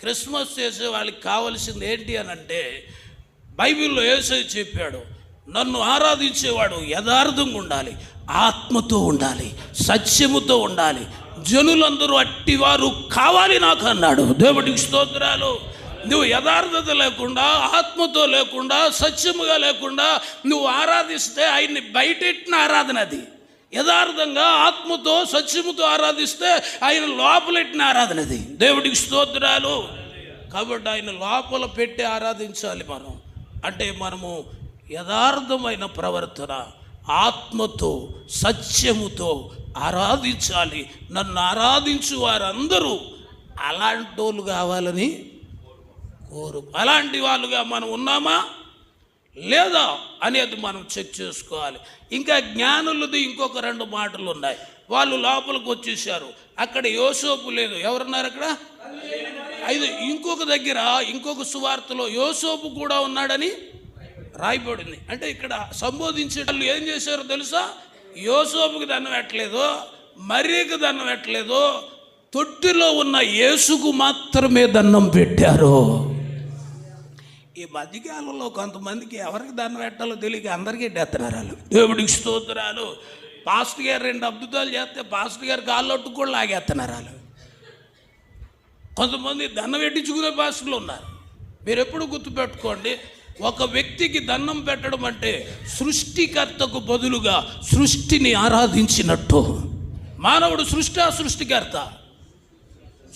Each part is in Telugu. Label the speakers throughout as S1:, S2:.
S1: క్రిస్మస్ చేసే వాళ్ళకి కావలసింది ఏంటి అని అంటే బైబిల్లో ఏసై చెప్పాడు నన్ను ఆరాధించేవాడు యథార్థంగా ఉండాలి ఆత్మతో ఉండాలి సత్యముతో ఉండాలి జనులందరూ అట్టివారు కావాలి నాకు అన్నాడు. దేవుడికి స్తోత్రాలు. నువ్వు యథార్థత లేకుండా ఆత్మతో లేకుండా సత్యముగా లేకుండా నువ్వు ఆరాధిస్తే ఆయన్ని బయటెట్టిన ఆరాధన అది. యథార్థంగా ఆత్మతో సత్యముతో ఆరాధిస్తే ఆయన లోపలెట్టిన ఆరాధనది దేవుడికి స్తోత్రాలు. కాబట్టి ఆయన లోపల పెట్టి ఆరాధించాలి మనం. అంటే మనము యథార్థమైన ప్రవర్తన ఆత్మతో సత్యముతో ఆరాధించాలి. నన్ను ఆరాధించు వారందరూ అలాంటి వాళ్ళు కావాలని కోరు. అలాంటి వాళ్ళుగా మనం ఉన్నామా? లేదా అనేది మనం చెక్ చేసుకోవాలి. ఇంకా జ్ఞానులది ఇంకొక రెండు మాటలు ఉన్నాయి. వాళ్ళు లోపలికి వచ్చేసారు. అక్కడ యోసోపు లేదు. ఎవరున్నారు అక్కడ? అయితే ఇంకొక దగ్గర ఇంకొక సువార్తలో యోసోపు కూడా ఉన్నాడని రాయబడింది. అంటే ఇక్కడ సంబోధించే వాళ్ళు ఏం చేశారో తెలుసా? యోసోపుకి దండం పెట్టలేదు. మరీకి దండం పెట్టలేదు. తొట్టిలో ఉన్న యేసుకు మాత్రమే దండం పెట్టారు. ఈ మధ్యకాలంలో కొంతమందికి ఎవరికి దండం పెట్టాలో తెలియక అందరికీ ఎట్టేస్తున్నారు దేవుడికి స్తోత్రాలు. పాస్టర్ గారు రెండు అద్భుతాలు చేస్తే పాస్టర్ గారు కాళ్ళొట్టు కూడా లాగేస్తున్నారు కొంతమంది దండం పెట్టించుకునే పాస్టర్లు ఉన్నారు. మీరు ఎప్పుడు గుర్తుపెట్టుకోండి ఒక వ్యక్తికి దండం పెట్టడం అంటే సృష్టికర్తకు బదులుగా సృష్టిని ఆరాధించినట్టు. మానవుడు సృష్టి సృష్టికర్త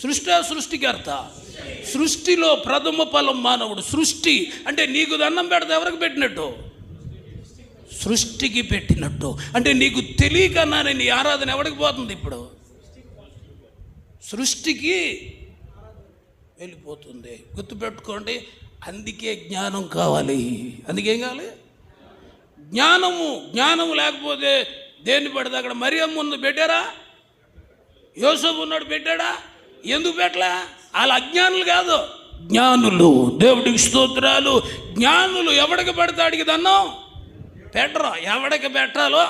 S1: సృష్టి సృష్టికర్త సృష్టిలో ప్రథమ ఫలం మానవుడు. సృష్టి అంటే నీకు దండం పెడితే ఎవరికి పెట్టినట్టు? సృష్టికి పెట్టినట్టు. అంటే నీకు తెలియకన్నానే నీ ఆరాధన ఎవరికి పోతుంది ఇప్పుడు? సృష్టికి వెళ్ళిపోతుంది. గుర్తుపెట్టుకోండి అందుకే జ్ఞానం కావాలి. అందుకేం కావాలి? జ్ఞానము జ్ఞానము లేకపోతే దేన్ని పెడితే? అక్కడ మరియమ్మ ముందు పెట్టారా? యోసఫ్ ఉన్నాడు పెట్టాడా? ఎందుకు పెట్టలే? వాళ్ళ అజ్ఞానులు కాదు. జ్ఞానులు. దేవుడికి స్తోత్రాలు. జ్ఞానులు ఎవడికి పెడతాడికి దన్నం? పెట్టరు. ఎవడికి పెట్టాలో?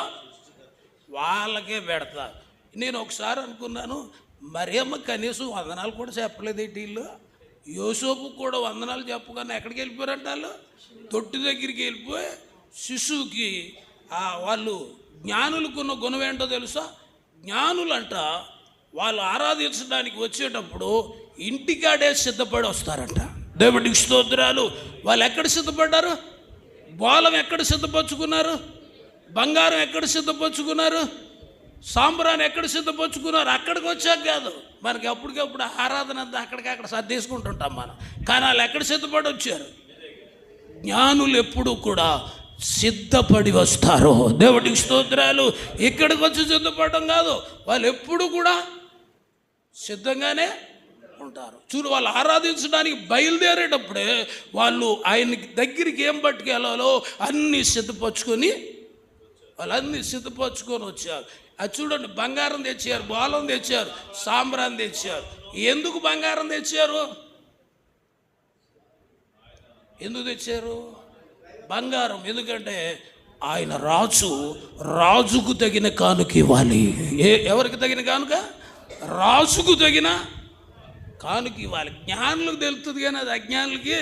S1: వాళ్ళకే పెడతారు నేను ఒకసారి అనుకున్నాను మరేమో కనీసం వందనాలు కూడా చెప్పలేదు వీళ్ళు? యోసోపు కూడా వందనాలు చెప్పగానే ఎక్కడికి వెళ్ళిపోయారంట వాళ్ళు? తొట్టి దగ్గరికి వెళ్ళిపోయి శిశువుకి వాళ్ళు జ్ఞానులకున్న గుణం ఏంటో తెలుసా? జ్ఞానులంట వాళ్ళు ఆరాధించడానికి వచ్చేటప్పుడు ఇంటికాడే సిద్ధపడి వస్తారంట. దేవుడికి స్తోత్రాలు. వాళ్ళు ఎక్కడ సిద్ధపడ్డారు? బోలం ఎక్కడ సిద్ధపరచుకున్నారు? బంగారం ఎక్కడ సిద్ధపరచుకున్నారు? సాంబ్రాన్ని ఎక్కడ సిద్ధపరచుకున్నారు? అక్కడికి వచ్చాక కాదు. మనకి అప్పటికప్పుడు ఆరాధన అంతా అక్కడికక్కడ సర్దేసుకుంటుంటాం మనం. కానీ వాళ్ళు ఎక్కడ సిద్ధపడి వచ్చారు? జ్ఞానులు ఎప్పుడు కూడా సిద్ధపడి వస్తారు. దేవుడికి స్తోత్రాలు. ఇక్కడికి వచ్చి సిద్ధపడడం కాదు. వాళ్ళు ఎప్పుడు కూడా సిద్ధంగానే ఉంటారు చూడు వాళ్ళు ఆరాధించడానికి బయలుదేరేటప్పుడే వాళ్ళు ఆయన దగ్గరికి ఏం పట్టుకెళ్ళాలో అన్నీ సిద్ధపరచుకొని వాళ్ళన్నీ సిద్ధపరచుకొని వచ్చారు. అది చూడండి బంగారం తెచ్చారు బాలం తెచ్చారు సాంబ్రాన్ని తెచ్చారు. ఎందుకు బంగారం తెచ్చారు? ఎందుకు తెచ్చారు? బంగారం. ఎందుకంటే ఆయన రాజు రాజుకు తగిన కానుక ఇవ్వాలి. ఏ ఎవరికి తగిన కానుక? రాజుకు తగిన కానుక ఇవ్వాలి జ్ఞానులకు తెలుస్తుంది కానీ అది అజ్ఞానులకి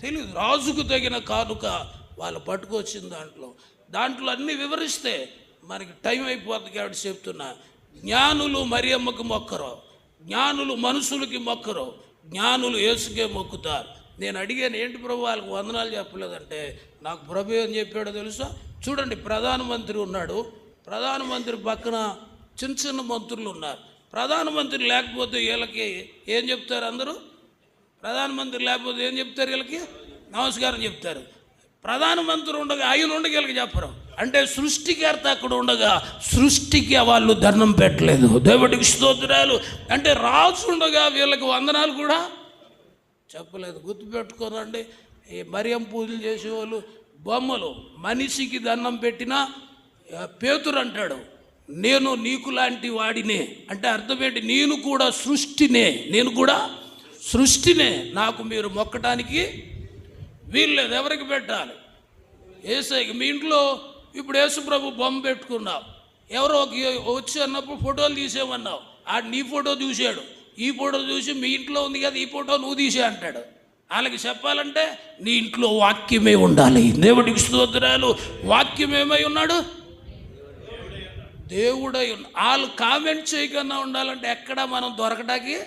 S1: తెలియదు రాజుకు తగిన కానుక వాళ్ళు పట్టుకొచ్చిన దాంట్లో. దాంట్లో అన్నీ వివరిస్తే మనకి టైం అయిపోతుంది కాబట్టి చెప్తున్నా. జ్ఞానులు మరియమ్మకు మొక్కరు. జ్ఞానులు మనుషులకి మొక్కరు. జ్ఞానులు ఏసుకే మొక్కుతారు. నేను అడిగాను ఏంటి ప్రభు వాళ్ళకి వందనాలు చెప్పలేదంటే నాకు ప్రభు ఏం చెప్పాడో తెలుసా? చూడండి ప్రధానమంత్రి ఉన్నాడు. ప్రధానమంత్రి పక్కన చిన్న చిన్న మంత్రులు ఉన్నారు. ప్రధానమంత్రి లేకపోతే వీళ్ళకి ఏం చెప్తారు అందరూ? ప్రధానమంత్రి లేకపోతే ఏం చెప్తారు వీళ్ళకి? నమస్కారం చెప్తారు. ప్రధానమంత్రి ఉండగా ఆయన ఉండగా వీళ్ళకి చెప్పరు. అంటే సృష్టికర్త అక్కడ ఉండగా సృష్టికి వాళ్ళు దండం పెట్టలేదు. దేవుడికి స్తోత్రాలు. అంటే రాజు ఉండగా వీళ్ళకి వందనాలు కూడా చెప్పలేదు. గుర్తుపెట్టుకోనండి ఈ మరియం పూజలు చేసేవాళ్ళు బొమ్మలు. మనిషికి దండం పెట్టినా పేతురు అంటాడు. నేను నీకు లాంటి వాడినే. అంటే అర్థం ఏంటి? నేను కూడా సృష్టినే. నేను కూడా సృష్టినే. నాకు మీరు మొక్కటానికి వీల్లేదు. ఎవరికి పెట్టాలి? ఏసైకి. మీ ఇంట్లో ఇప్పుడు యేసుప్రభు బొమ్మ పెట్టుకున్నావు. ఎవరో ఒక వచ్చి అన్నప్పుడు ఫోటోలు తీసేమన్నావు ఆ నీ ఫోటో చూశాడు. ఈ ఫోటో చూసి మీ ఇంట్లో ఉంది కదా ఈ ఫోటో నువ్వు తీసే అంటాడు. వాళ్ళకి చెప్పాలంటే నీ ఇంట్లో వాక్యమే ఉండాలి. దేవుడికి స్తోత్రాలు. వాక్యం ఏమై ఉన్నాడు? దేవుడై వాళ్ళు కామెంట్ చేయకుండా ఉండాలంటే ఎక్కడ మనం దొరకడానికి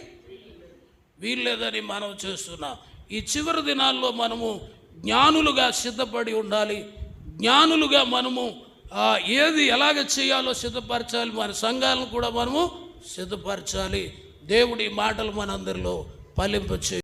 S1: వీల్లేదని మనం చేస్తున్నాం. ఈ చివరి దినాల్లో మనము జ్ఞానులుగా సిద్ధపడి ఉండాలి. జ్ఞానులుగా మనము ఏది ఎలాగ చేయాలో సిద్ధపరచాలి మన సంఘాలను కూడా మనము సిద్ధపరచాలి. దేవుడి మాటలు మనందరిలో ఫలింప